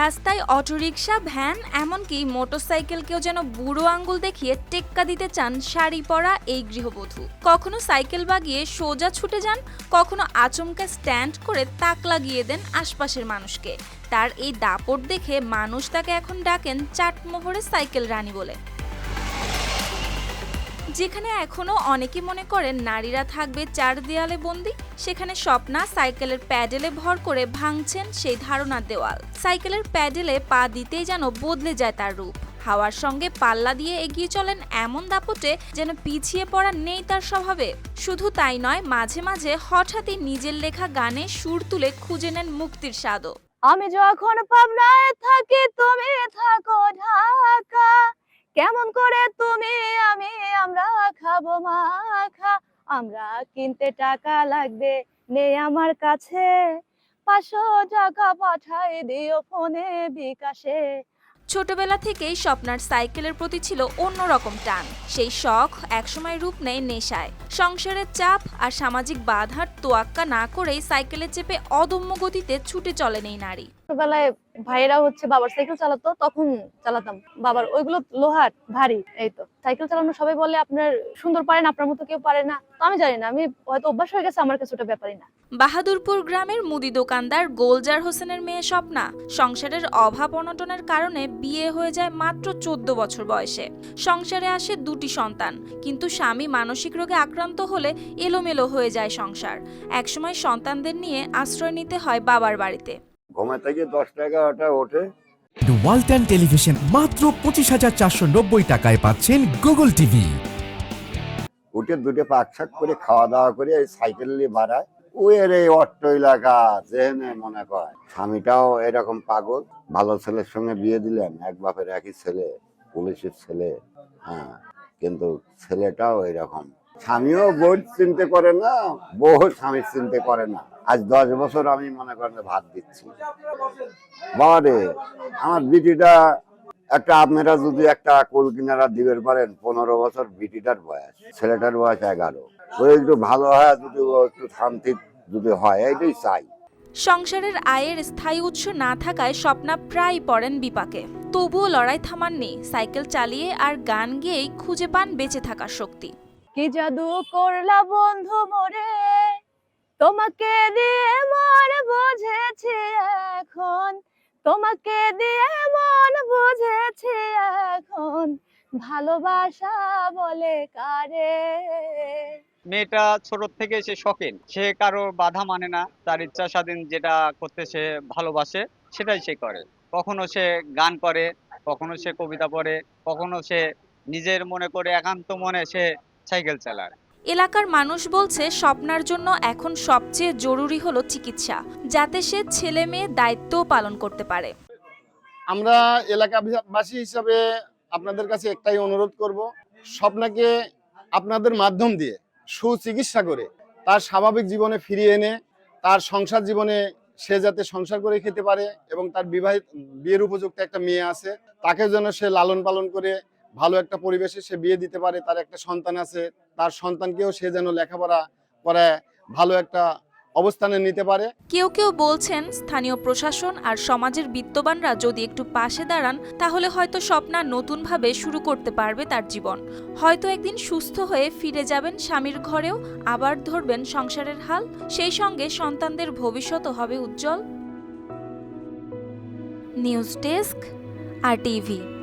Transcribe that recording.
রাস্তায় autorickshaw, van, এমনকি মোটরসাইকেলকেও যেন বুড়ো আঙ্গুল দেখিয়ে টেক্কা দিতে চান শাড়ি পরা এই গৃহবধূ। কখনো সাইকেল বাগিয়ে সোজা ছুটে যান, কখনো আচমকা স্ট্যান্ড করে তাক লাগিয়ে দেন আশপাশের মানুষকে। তার এই দাপট দেখে মানুষ তাকে এখন ডাকেন চাটমোহরে সাইকেল রানী বলে। যেখানে এখনও অনেকে মনে করেন নারীরা থাকবে চার দেয়ালে বন্দি, সেখানে স্বপ্না সাইকেলের প্যাডেলে ভর করে ভাঙছেন সেই ধারণার দেওয়াল। সাইকেলের প্যাডেলে পা দিতেই যেন বদলে যায় তার রূপ। হাওয়ার সঙ্গে পাল্লা দিয়ে এগিয়ে চলেন এমন দাপটে যেন পিছিয়ে পড়া নেই তার স্বভাবে। শুধু তাই নয়, মাঝে মাঝে হঠাৎই নিজের লেখা গানে সুর তুলে খুঁজে নেন মুক্তির স্বাদও। আমি যখন পাবনায় থাকি তুমি থাকো ঢাকা কেমন করে তুমি আমি আমরা খাব মাখা আমরা কিনতে টাকা লাগবে, নেই আমার কাছে। পাঁচশো টাকা পাঠাই দিও ফোনে বিকাশে। ছোটবেলা থেকেই স্বপ্নার সাইকেলের প্রতি ছিল অন্যরকম টান। সেই শখ একসময় রূপ নেয় নেশায়। সংসারের চাপ আর সামাজিক বাধার তোয়াক্কা না করেই সাইকেলে চেপে অদম্য গতিতে ছুটে চলেন এই নারী। ছোটবেলায় ভাইয়েরা হচ্ছে বাবার সাইকেল চালাতো, তখন চালাতাম। বাবার ওইগুলো লোহার, ভারী, এই তো। সাইকেল চালানো সবাই বলে, আপনার সুন্দর পারেন, আপনার মতো কেউ পারে না। তো আমি জানি না, আমি হয়তো অভ্যাস হয়ে গেছে, আমার কাছে ওটা ব্যাপারই না। বাহাদুরপুর গ্রামের মুদি দোকানদার গোলজার হোসেনের মেয়ে স্বপ্না, সংসারের অভাব অনটনের কারণে বিয়ে হয়ে যায় মাত্র চোদ্দ বছর বয়সে। সংসারে আসে দুটি সন্তান, কিন্তু স্বামী মানসিক রোগে আক্রান্ত হলে এলোমেলো হয়ে যায় সংসার। একসময় সন্তানদের নিয়ে আশ্রয় নিতে হয় বাবার বাড়িতে। ঘুমে থেকে দশটা এগারোটা ওঠে। ওয়ালটন টেলিভিশন মাত্র পঁচিশ হাজার চারশো নব্বই টাকায় পাচ্ছেন গুগল টিভি উঠে দুটো পাক শাক করে খাওয়া দাওয়া করে এই সাইকেল নিয়ে বাড়ায়। ওয়ের এই অট্ট এলাকা যেহেনে মনে করে স্বামীটাও এরকম পাগল। ভালো ছেলের সঙ্গে বিয়ে দিলেন এক বাপের একই ছেলে পুলিশের ছেলে হ্যাঁ। কিন্তু ছেলেটাও এরকম। স্বামীও বই চিনতে করে না বউ স্বামীর চিনতে করে না। আজ দশ বছর আমি মনে করেন ভাত দিচ্ছি। বাবা রে, আমার বিটিটা একটা আপনারা যদি একটা কুল কিনারা দিবের পারেন, পনেরো বছর বিটিটার বয়স, ছেলেটার বয়স এগারো। ও একটু ভালো হয়, যদি একটু শান্তি যদি হয়, এইটাই চাই। সংসারের আয়ের স্থায়ী উৎস না থাকায় স্বপ্না প্রায় পড়েন বিপাকে। তবুও লড়াই থামাননি, সাইকেল চালিয়ে আর গান গেয়েই খুঁজে পান বেঁচে থাকার শক্তি। কি জাদু করলা বন্ধু মোরে? তোমাকে দিয়ে মন বুঝেছি এখন। তোমাকে দিয়ে মন বুঝেছি এখন। ভালোবাসা বলে কারে? মেয়েটা ছোট থেকে সে শখেন। সে কারও বাধা মানে না। তার ইচ্ছা স্বাধীন যেটা করতে সে ভালোবাসে, সেটাই সে করে। কখনো সে গান করে, কখনো সে কবিতা পড়ে, কখনো সে নিজের মনে করে একান্ত মনে সে সাইকেল চালায় এলাকার মানুষ বলছে স্বপ্নার জন্য এখন সবচেয়ে জরুরি হলো চিকিৎসা যাতে সে ছেলে মেয়ে দায়িত্ব পালন করতে পারে। আমরা এলাকাবাসী হিসাবে আপনাদের কাছে একটাই অনুরোধ করব স্বপ্নাকে আপনাদের মাধ্যম দিয়ে সুচিকিৎসা করে তার স্বাভাবিক জীবনে ফিরিয়ে এনে তার সংসার জীবনে সে যাতে সংসার করে খেতে পারে এবং তার বিবাহিত বিয়ের উপযুক্ত একটা মেয়ে আছে তাকে যেন সে লালন পালন করে ভালো একটা পরিবেশে সে বিয়ে দিতে পারে, তার একটা সন্তান আছে, তার সন্তানকেও সে যেন লেখাপড়া করে, ভালো একটা অবস্থানে নিতে পারে। কেউ কেউ বলছেন, স্থানীয় প্রশাসন আর সমাজের বিত্তবানরা যদি একটু পাশে দাঁড়ান, তাহলে হয়তো স্বপ্না নতুনভাবে শুরু করতে পারবে তার জীবন। হয়তো একদিন সুস্থ হয়ে ফিরে যাবেন স্বামীর ঘরেও, আবার ধরবেন সংসারের হাল, সেই সঙ্গে সন্তানদের ভবিষ্যৎও হবে উজ্জ্বল। News desk, R TV.